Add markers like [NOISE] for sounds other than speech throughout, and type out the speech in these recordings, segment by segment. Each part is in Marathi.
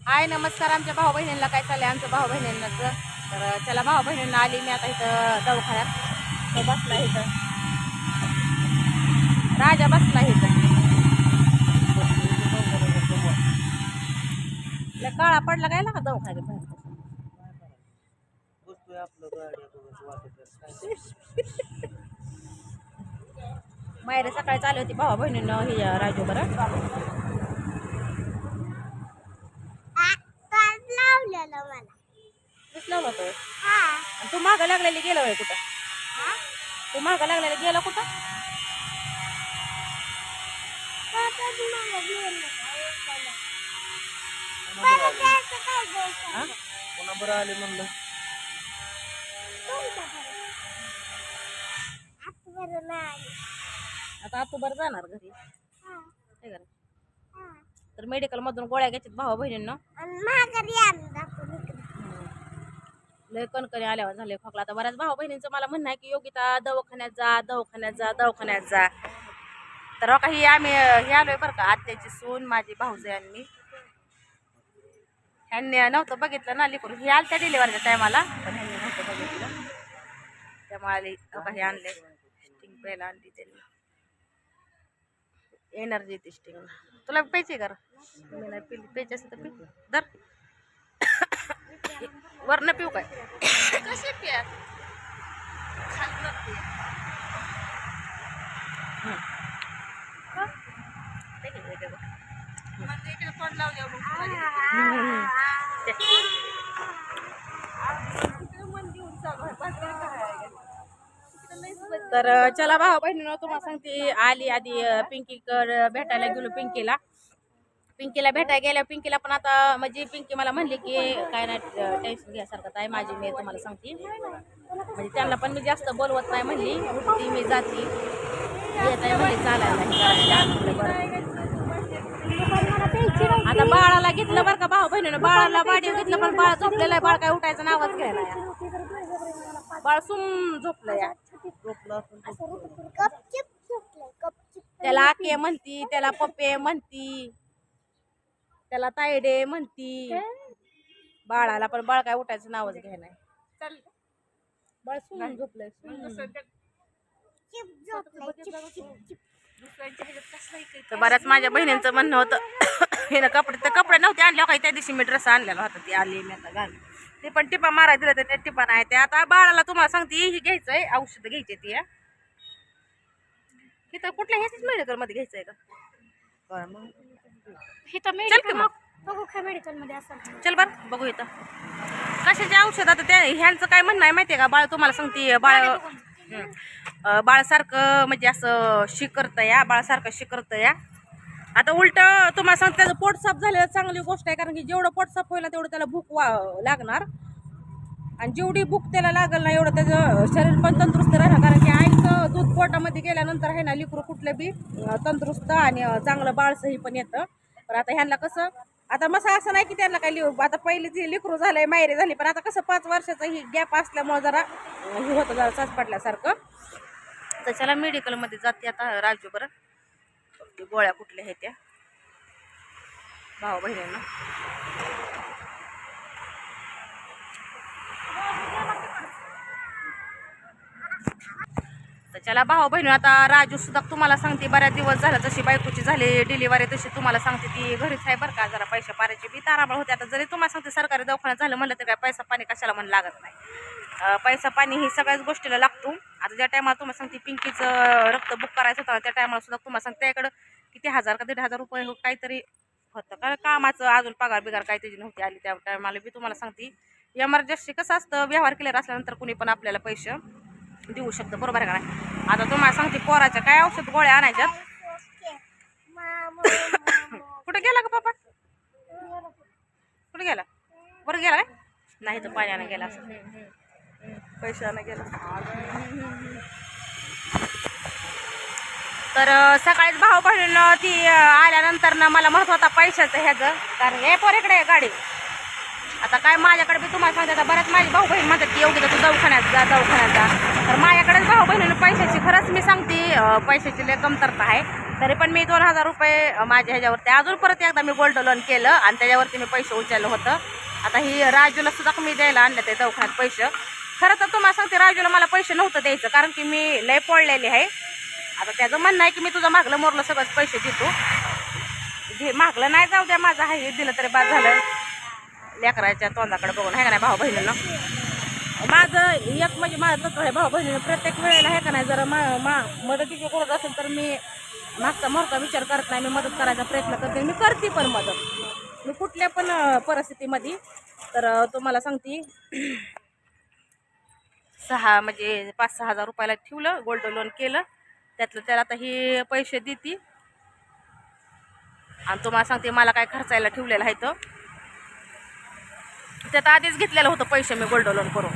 हाय नमस्कार. आमच्या भाऊ बहिणींना काय चाललंय? आमच्या भाऊ बहिणींनाच तर चला भाऊ बहिणींना आली मी आता इथं दवाखान्यात. तो बसला इथं. राजा बसला इथं. काळा पडला काय ना का दवाखान्यात? बाहेर मायरे सकाळी चालू होती भाऊ बहिणीनं हे राजू बरं लावलेलं मला दिसलं होतं? हा. आणि तू मागं लागलेली गेलं होय कुठं? तू मागं लागलेलं गेलं कुठं? हा? पुन्हा बरं आले? म्हणलं. आता तू बरं जाणार घरी. हा, काय करा हा. तर मेडिकल मधून गोळ्या घ्यायच्यात भाऊ बहिणींना आणि माघारी आणून दाखवून इकडे. लय कणकणी आल्यावर झाले खोकला. आता बऱ्याच भाऊ बहिणींचं मला म्हणणं आहे की योगिता दवाखान्यात जा दवाखान्यात जा दवाखान्यात जा. तर काही आम्ही हे आलोय बरं का आत्याची सून माझी भाऊजे आणि मी. ह्यांनी नव्हतं बघितलं ना लिकून हे आलत्या डिलिव्हरीच्या टायमाला पण ह्यांनी नव्हतं बघितलं. त्यामुळे काही आणले. स्टिंग प्यायला आणली त्यांनी. एनर्जी ती स्टिंग तुला प्यायची कर. मी नाही पिली. प्यायची असेल तर पी. दर वरनं पिऊ काय? पिया. तर चला भाऊ बहिणीनं तुम्हाला सांगते आली आधी पिंकीकडे भेटायला गेलो पिंकीला. पिंकीला भेटायला गेल्या पिंकीला पण आता म्हणजे पिंकी मला म्हणली की काय नाही टेन्शन घ्यासारखं आहे माझी मी तुम्हाला सांगते. म्हणजे त्यांना पण मी जास्त बोलवत नाही म्हणली. उठती मी जाती. येत आहे म्हणली चालायला. आता बाळाला घेतलं बरं का भाऊ बहिणीनं? बाळाला बाडी घेतलं पण बाळ झोपलेलं आहे. बाळ काय उठायचं नावच घ्यायला या. बाळ सुम झोपलं या. त्याला आके म्हणती त्याला पप्पे म्हणती. त्याला तायडे म्हणती बाळाला पण बाळ काय उठायचं नावच घ्याय नाही. बाळ झोपलंय. तर बऱ्याच माझ्या बहिणींचं म्हणणं होतं. [COUGHS] हिनं कपडे तर कपडे नव्हते आणले काही. त्या दिवशी मी ड्रेस आणलेला होता. ती आली मी आता घाल ते पण टिपा मारायला दिलं तर ते टिपा नाही ते आता बाळाला तुम्हाला सांगते ही घ्यायचंय. औषध घ्यायची ती हा. इथं कुठल्या ह्याच मेडिकलमध्ये घ्यायचंय का? काय मग चल की मग. बघू काय मेडिकलमध्ये असेल चल बर बघू इथं. कशाचे औषध आता त्या ह्यांचं काय म्हणणं आहे माहितीये का? बाळ तुम्हाला सांगते बाळ हं. बाळासारखं म्हणजे असं शिकरतं या बाळासारखं शिकरतं या. आता उलट तुम्हाला सांगते त्याचं पोट साफ झालेलं चांगली गोष्ट आहे कारण की जेवढं पोट साफ होईल तेवढं त्याला भूक वा लागणार. आणि जेवढी भूक त्याला लागल ना एवढं त्याचं शरीर पण तंदुरुस्त राहणार. कारण की आईचं दूध पोटामध्ये गेल्यानंतर आहे ना लिकरू कुठलं बी अं, तंदुरुस्त आणि अं, चांगलं बाळसही पण येतं. पण आता ह्यांना कसं आता मसा असं नाही की त्यांना काही लिहू आता पहिले ती लिकरू झालंय मायरे झाली पण आता कसं पाच वर्षाचं ही गॅप असल्यामुळे जरा हे होतं जरा सास पडल्यासारखं. तर मेडिकलमध्ये जाते आता राजू बरं. ते गोळ्या कुठल्या आहेत त्या? भाऊ बहिणींना. चला भाऊ बहिणी आता राजू सुद्धा तुम्हाला सांगते बऱ्याच दिवस झाला जशी बायकोची झाली डिलिव्हरी तशी तुम्हाला सांगते ती घरीच आहे बरं का जरा पैसे पारायची बी ताराबळ होते. आता जरी तुम्हाला सांगते सरकारी दवाखान्यात झालं म्हणलं तर काय पैसा पाणी कशाला म्हणून लागत नाही. पैसा पाणी ही सगळ्याच गोष्टीला लागतो. आता ज्या टायमाला तुम्हाला सांगते पिंकीचं रक्त बुक करायचं होतं त्या टायमाला सुद्धा तुम्हाला सांगते त्याकडं किती हजार का दीड हजार रुपये हो, काहीतरी होतं. कारण कामाचं अजून पगार बिगार काही त्याची नव्हती आली त्या टायमाला बी तुम्हाला सांगते एमर्जन्सी कसं असतं व्यवहार केल्यावर असल्यानंतर कुणी पण आपल्याला पैसे देऊ शकतं. बरोबर आहे का आता तुम्हाला सांगते पोराच्या काय औषध गोळ्या आणायच्यात. [COUGHS] कुठे गेला का पापा कुठे गेला? बरं गेला काय? नाही तर पाण्यानं गेला असं. पैशानं गेला. तर सकाळीच भाऊ बहिणीनं ती आल्यानंतर ना मला महत्त्व होता पैशाचं ह्याचं. कारण हे पोर इकडे आहे गाडी. आता काय माझ्याकडे बी तुम्हाला सांगते आता बऱ्याच माझी भाऊ बहीण म्हणतात की योग्य तू दवाखान्यात जा दवाखान्यात जा. तर माझ्याकडेच भाऊ बहिणीनं पैशाची खरंच मी सांगते पैशाची लय कमतरता आहे. तरी पण मी दोन हजार रुपये माझ्या ह्याच्यावरती अजून परत एकदा मी गोल्ड लोन केलं आणि त्याच्यावरती मी पैसे उचललं होतं. आता ही राजूला सुद्धा मी द्यायला आणलं ते दवाखान्यात पैसे. खरं तर तुम्हाला सांगते राजूला मला पैसे नव्हतं द्यायचं कारण की मी लय पडलेले आहे. आता त्याचं म्हणणं आहे की मी तुझं मागलं मोरलं सगळंच पैसे देतो. घे मागलं नाही जाऊ द्या माझं आहे हे दिलं तरी बाद झालं. लेकराच्या तोंडाकडे बघून आहे का नाही भाऊ बहिणीनं? माझं एक म्हणजे माझं तत्व आहे भाऊ बहिणीनं प्रत्येक वेळेला आहे का नाही जरा मा मा मदतीची गरज असेल तर मी मागचा मोरचा विचार करत नाही मी मदत करायचा प्रयत्न करते मी करते पण मदत. मी कुठल्या पण परिस्थितीमध्ये तर तुम्हाला सांगते सहा म्हणजे पाच सहा हजार रुपयाला ठेवलं गोल्ड लोन केलं त्यातलं त्याला आता हे पैसे देते. आणि तुम्हाला सांगते मला काय खर्चायला ठेवलेलं आहे तर त्यात आधीच घेतलेलं होतं पैसे मी गोल्ड लोन करून.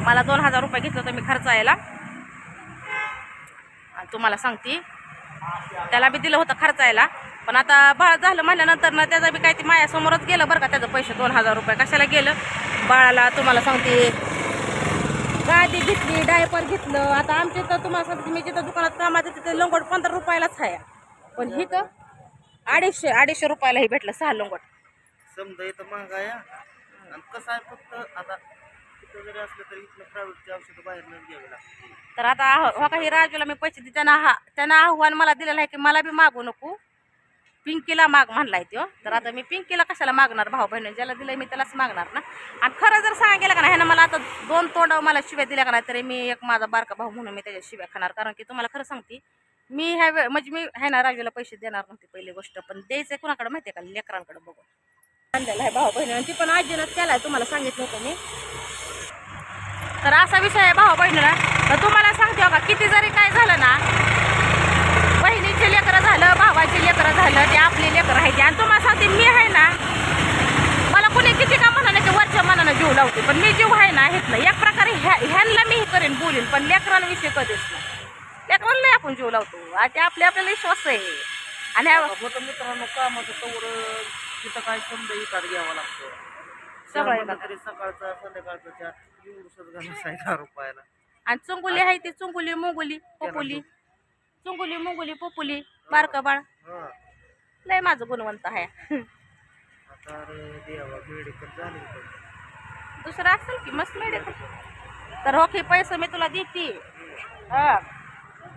मला दोन हजार रुपये घेतलं होतं मी खर्चायला आणि तुम्हाला सांगते त्याला बी दिलं होतं खर्चायला पण आता बाळ झालं म्हणल्यानंतर ना त्याचा बी काय ते माझ्यासमोरच गेलं बरं का त्याचं पैसे दोन हजार रुपये कशाला गेलं? बाळाला तुम्हाला सांगते. गादी घेतली डायपर घेतलं. आता आमच्या तर तुम्हाला सांगते मी जिथं दुकानात कामात आहे तिथे लंगोट पंधरा रुपयालाच आहे. पण ही तर अडीचशे अडीचशे रुपयाला हे भेटलं सहा लंगोट. समजा इथं महागाय. आणि कसं आहे फक्त आता इथं जरी असलं तरी इथलं प्रायव्हेटची औषधं घ्यावी लागते तर आता हो काही राजूला मी पैसे दे त्यांना हा त्यांना आव्हान मला दिलेलं आहे की मला बी मागू नको. पिंकीला माग म्हणलाय तो तर आता मी पिंकीला कशाला मागणार भाऊ बहिणी? ज्याला दिलंय मी त्यालाच मागणार ना. आणि खरं जर सांगितलं का नाही ह्यानं मला आता दोन तोंड मला शिव्या दिल्या का नाही तरी मी एक माझा बारका भाऊ म्हणून मी त्याच्या शिव्या खाणार. कारण की तुम्हाला खरं सांगते मी ह्या वे म्हणजे मी ह्या ना राजूला पैसे देणार नव्हते पहिली गोष्ट. पण द्यायचं कुणाकडे माहिती आहे का? लेकरांकडे बघून. आणलेला आहे भाऊ बहिणी. ती पण आजीनंच केलाय तुम्हाला सांगितलं होतं मी. तर असा विषय आहे भाऊ बहिणीला. तर तुम्हाला सांगते का किती जरी काय झालं ना बहिणीचे लेकरं झालं भावाचे लेकरं झालं ते आपले लेकरं आहे आणि तुम्हाला सांगते मी आहे ना मला कोणी किती का म्हणा की वरच्या मनानं जीव लावते. पण मी जीव आहे ना हेच नाही. एक प्रकारे ह्या ह्यांना मी हे करेन बोलीन पण लेकरांविषयी कधीच नाही. लेकरांना आपण जीव लावतो. आणि ते आपले आपल्याला विश्वास आहे. आणि मित्रांनो कामाचं तवर तिथं काय समजा इकात घ्यावं लागतं. सगळं सकाळचा संध्याकाळचा दहा रुपयाला. आणि चुंगुली आहे ती चुंगुली मुंगुली पोपुली. चुंगुली मुंगुली पोपुली बारका बाळ. हा. लय माझं गुणवंत आहे. दुसरं असेल की मस्त मेडिकल तर हो की पैसे मी तुला देते.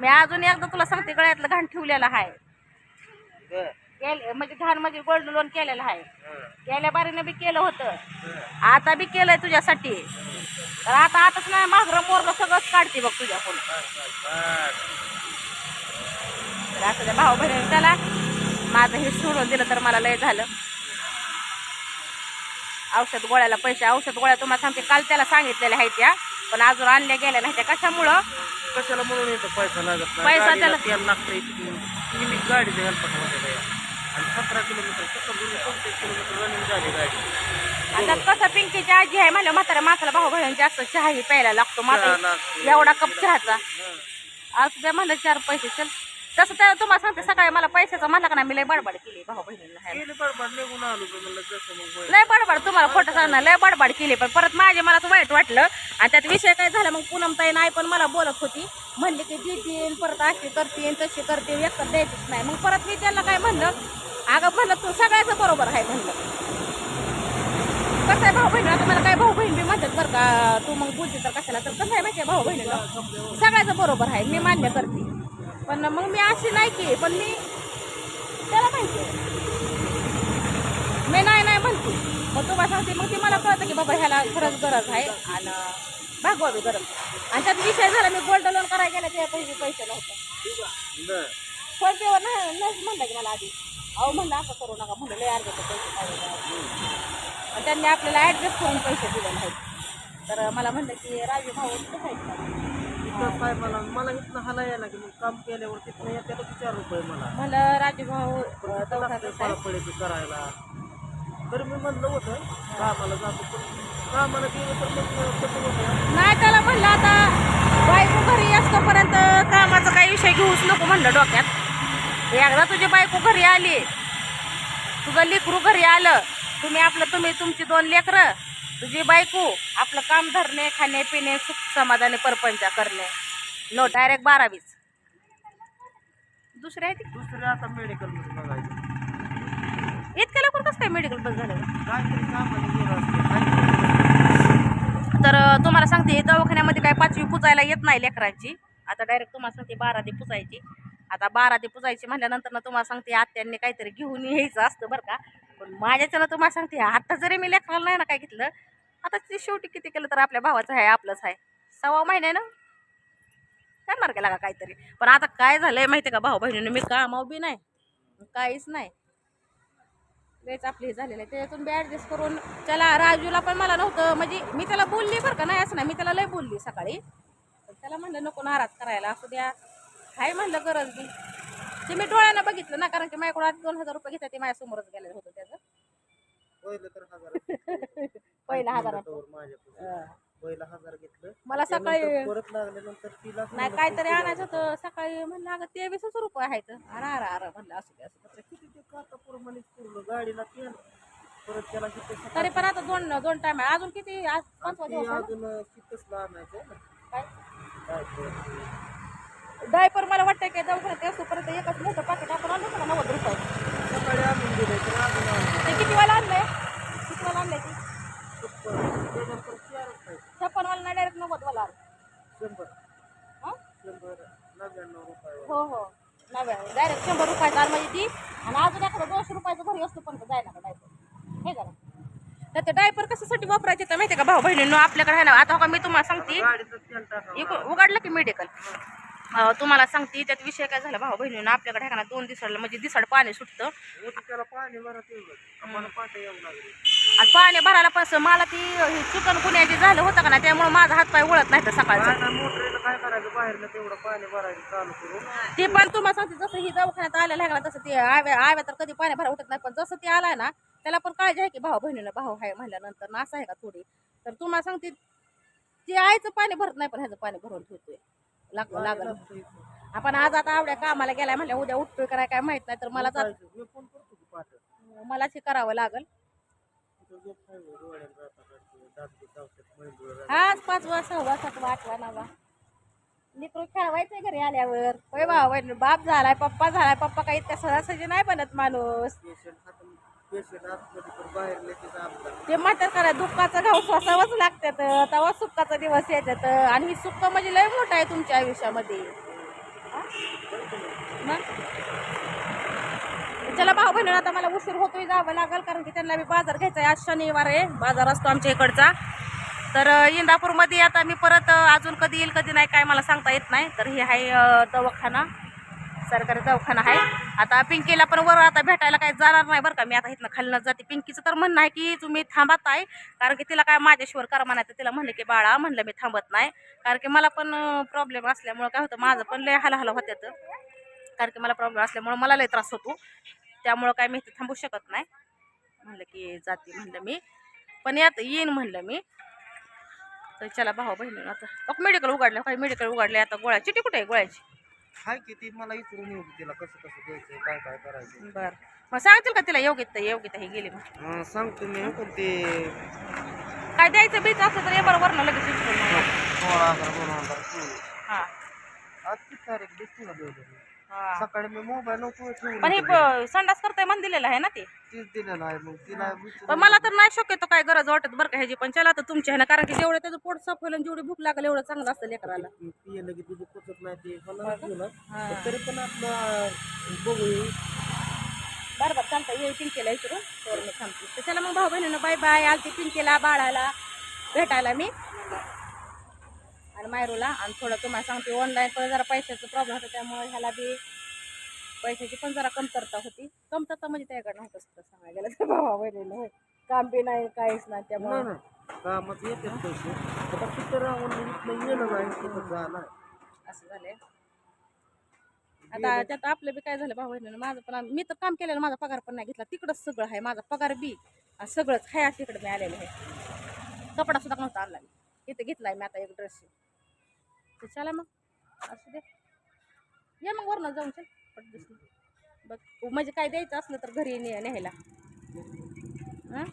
मी अजून एकदा तुला सांगते गळ्यातलं घाण ठेवलेलं आहे. म्हणजे घाण म्हणजे गोल्ड लोन केलेलं आहे. गेल्या बारीनं बी केलं होतं. आता बी केलंय तुझ्यासाठी. तर आता आताच नाही माघरं मोरलं सगळंच काढते बघ तुझ्याकडून. तर असं त्या भाऊ बहिणी त्याला माझं हे सोडून दिलं तर मला लय झालं. औषध गोळ्याला पैसे औषध गोळ्या तुम्हाला सांगते काल त्याला सांगितलेल्या आहेत त्या पण अजून आणल्या गेल्या नाही त्या. कशामुळं? कशाला म्हणून येतो पैसा लागत पैसा त्याला- लागतंय आणि सतरा किलोमीटर सत्तर पंचवीस किलोमीटर रनिंग झाली गाडी. आता कसं पिंकीची आजी आहे म्हणलं म्हातारा मासाला भाऊ बहिणी जास्त चहाही प्यायला लागतो चहा माझा. एवढा कप चहाचा. हा. आज द्या म्हणलं चार पैसे चल. तसं त्या तुम्हाला सांगते सकाळी मला पैशाचा म्हणलं का नाही मी लय बडबड केली भाऊ बहिणीला गेली बडबड निघून आलो तर म्हणलं जसं मग होईल. लय बडबड तुम्हाला खोटं सांगणार लय बडबड केली पण परत माझे मला असं वाईट वाटलं. आणि त्यात विषय काय झाला मग पूनम ताई नाही पण मला बोलत होती. म्हणली की देतीन परत अशी करतीन तशी करते एकतर द्यायचंच नाही. मग परत मी त्यांना काय म्हणलं अगं म्हणलं तू सगळ्याचं बरोबर आहे म्हणलं. कसं आहे भाऊ बहीण आता मला काय भाऊ बहीण म्हणतात बरं का तू मग बोलते तर कशाला? तर कसं आहे माहिती भाऊ बहिणीला? सगळ्याचं बरोबर आहे मी मान्य करते. पण मग मी अशी नाही की पण मी त्याला माहिती मी नाही नाही म्हणते. मग तुम्हाला सांगते मग ते मला कळतं की बाबा ह्याला खरंच गरज आहे आणि भागवावी गरज आणि त्यात विषय झाला मी गोल्ड लोन करायला गेला त्या पैसे पैसे नव्हते. फोन पेवर नाही नाही म्हणलं की मला आधी. अहो म्हणलं असं करू नका म्हणलं लय अर्धे पैसे पाहिजे आणि त्यांनी आपल्याला ॲड्रेस करून पैसे दिलेले आहेत. तर मला म्हणलं की राजू भाऊ? इथं काय मला मला इथनं हाला यायला की मग काम केल्यावर तिथनं येत्याला चार रुपये मला. म्हणलं राजू भाऊ अं, दवाखान्यात आहे. फळाफळीचं करायला. तर मी म्हणलं होतं कामाला जातो. पण कामाला गेलं तर मग कसं होतं? नाही त्याला म्हणलं आता बायको घरी असतोपर्यंत कामाचा काही विषय घेऊच नको म्हणलं डोक्यात. एकदा तुझी बायको घरी आली तुझं लेकरू घरी आलं तुम्ही आपलं तुम्ही तुमची दोन लेकरं तुझी बायको आपलं काम धरणे खाणे पिणे सुख समाधाने परपंच करणे. नो डायरेक्ट बारावीच. ती? दुसरे आता बघायचं. इतक्या लवकर कसं काय मेडिकल बस झालं? काहीतरी कामाला गेलं असते काहीतरी तर तुम्हाला सांगते दवाखान्यामध्ये काय पाचवी पुजायला येत नाही लेकरांची. आता डायरेक्ट तुम्हाला सांगते बारा ते पुजायची. आता बारा ते पुजायची म्हणल्यानंतर ना तुम्हाला सांगते आत्यांनी काहीतरी घेऊन यायचं असतं बरं का. पण माझ्याच्यानं तुम्हाला सांगते आता जरी मी लेकराला नाही ना काय घेतलं आता ते शेवटी किती केलं तर आपल्या भावाचं आहे आपलंच आहे. सव्वा महिन्यानं करणार केला का काहीतरी? पण आता काय झालंय माहिती का भाऊ बहिणीनं मी कामाव बी नाही काहीच नाही. वेळच आपली हे झालेलं आहे. त्याच्यातून बी ॲडजस्ट करून त्याला राजूला पण मला नव्हतं म्हणजे मी त्याला बोलली बरं का नाही असं नाही मी त्याला लय बोलली सकाळी. पण त्याला म्हणलं नको नाराज करायला असू द्या. हाय म्हणलं गरज बी ते मी डोळ्यानं बघितलं ना कारण की माझ्याकडून आज दोन हजार रुपये घेतात ते माझ्यासमोरच गेलेलं होतं त्याचं. पहिलं तर हजार [LAUGHS] पहिला हजार. पहिला हजार घेतलं. मला सकाळी परत लागल्यानंतर तिला नाही काहीतरी आणायचं होतं. सकाळी म्हणलं अगं तेवीसच रुपये आहेत. अरे अरे अरे म्हणलं असू दे असू. किती ते पुरलं गाडीला तेल. परत त्याला किती तरी पण आता दोन दोन टाइम आहे. अजून किती? आज पाचवा दिवस आहे? अजून कितच आणायचं काय? काय डायपर मला वाटतं की दवाखान्यात असतो परत एकच मोठं पाकिट आपण आणलं होतं नव्वद रुपये. ते किती वाला आणलंय? किती वाला आणलंय ते? त्याच्यानंतर चारच पाहिजे छप्पन वाला नाही डायरेक्ट नव्वद वाला आलं. शंभर. हं? हो हो. नव्या डायरेक्ट शंभर रुपयाचा आलं म्हणजे ती. आणि अजून एखादं दोनशे रुपयाचं घरी असतो पण जायला का डायपर. हे करा. तर ते डायपर कशासाठी वापरायचे तर माहिती का भाऊ बहिणींनो आपल्याकडे आहे ना आता हो का मी तुम्हाला सांगते. उघडलं की मेडिकल तुम्हाला सांगते त्यात विषय काय झाला भाऊ बहिणीनं आपल्याकडे आहे ना दोन दिवसाला म्हणजे दिसाड पाणी सुटतं. आणि पाणी भरायला पण मला ती चिकन गुन्ह्याची झालं होतं का ना त्यामुळे माझा हात पाय वळत नाही तर सकाळचं. काय करायचं? तेवढं पाणी भरायचं चालू ते पण तुम्हाला सांगते जसं ही दवाखान्यात आलेलं आहे ना तसं ते आव्या आव्या तर कधी पाणी भरा उठत नाही पण जसं ते आलाय ना त्याला पण काळजी आहे की भाऊ बहिणीला भाऊ आहे म्हणल्यानंतर ना असं आहे का थोडी? तर तुम्हाला सांगते ते आईचं पाणी भरत नाही पण ह्याचं पाणी भरून ठेवतोय. लागलं. लागलं आपण आज आता आवड्या कामाला गेलाय म्हणल्या उद्या उठतोय कराय काय माहीत नाही तर मला जात मी फोन करतो की पाठ मलाच हे करावं लागल. आज पाच वाजता सहा वाजता आठवा नवा लेकरू खेळवायचंय घरी आल्यावर. होय बाप झालाय पप्पा झालाय पप्पा काही इतक्या सहजासहजी नाही बनत माणूस. ते म्हणतात करा दुःखाचं घाव स्वसावंच लागतात तेव्हा सुखाचा दिवस येतात. आणि ही सुख म्हणजे लय मोठा आहे तुमच्या आयुष्यामध्ये. चला भाऊ बहिणी आता मला उशीर होतोय जावं लागेल कारण की त्यांना मी बाजार घ्यायचा आहे आज शनिवार आहे बाजार असतो आमच्या इकडचा. तर इंदापूरमध्ये आता मी परत अजून कधी येईल कधी नाही काय मला सांगता येत नाही. तर हे आहे दवाखाना. सरकारी दवाखाना आहे. आता पिंकीला पण वर आता भेटायला काही जाणार नाही बरं का. मी आता इथनं खालनं जाते. पिंकीचं तर म्हणणं आहे की तुम्ही थांबत आहे कारण की तिला काय माझ्याशिवर करा म्हणायचं. तिला म्हणलं की बाळा म्हणलं मी थांबत नाही. कारण की मला पण प्रॉब्लेम असल्यामुळं काय होतं माझं पण लय हलाहला होत्यात. कारण की मला प्रॉब्लेम असल्यामुळं मला लय त्रास होतो. त्यामुळं काय मी इथे थांबू शकत नाही. म्हणलं की जाते म्हणलं मी. पण यात येईन म्हणलं मी. तर चला भाऊ बहिणी आता मेडिकल उघडलं काही मेडिकल उघडले आता गोळ्या चिठी कुठे आहे गोळ्याची? हाय की ती मला इचरून येऊ तिला कसं कसं द्यायचं काय काय करायचं बर मग सांगतील का तिला योग्यता योग्यता ही गेली मग हा, सांगतो मी पण ते काय द्यायचं बीच असलं तर बरोबर ना लगेच विचारून मला. सोळा हजार दोन हजार ठेवले. हा आज किती तारीख दिसते ना हा. सकाळी मी मोबाईल पण हे संडास करताय मन दिलेलं आहे ना ते? तीच दिलेलं आहे मग तिला विचारून- पण मला तर नाही शक्यतो काय गरज वाटत बरं का ह्याची पण चला तर तुमची आहे ना कारण की जेवढं त्याचं पोट साफ होईल आणि जेवढी भूक लागेल एवढं चांगलं असतं लेकराला. ती पियलं की तुझं पचत नाही ते मला घेऊन. तरी पण आपलं बघू बरं बरं चालतं ये पिंकेला मी थांबते तर चला मग भाऊ बहिणीनं बाय बाय आलती पिंकेला बाळाला भेटायला मी. आणि मायरूला आणि थोडं तुम्हाला सांगते ऑनलाईन पण जरा पैशाचा प्रॉब्लेम होता त्यामुळे ह्याला बी पैशाची पण जरा कमतरता होती. कमतरता म्हणजे त्याकडे नव्हतं तसं सांगायला गेलं तर. भावा होय. काम बी नाही काहीच नाही त्यामुळे. कामात येते पैसे. आता तिथं राहून इथलं येणं नाही तिथं जाणार असं झालंय. आता त्यात आपलं बी काय झालं भाऊ बहिणीनं माझं पण मी तर काम केलेलं माझा पगार पण नाही घेतला. तिकडंच सगळं आहे माझा पगार बी. आणि सगळंच आहे तिकडं मी आलेलं आहे. कपडा सुद्धा नव्हता आणला मी. इथं घेतलाय मी आता एक ड्रेस तर चला मग. असू दे. या मग वरनं जाऊन चल. पट दिसली. बघ म्हणजे काय द्यायचं असलं तर घरी ने न्यायला. हां?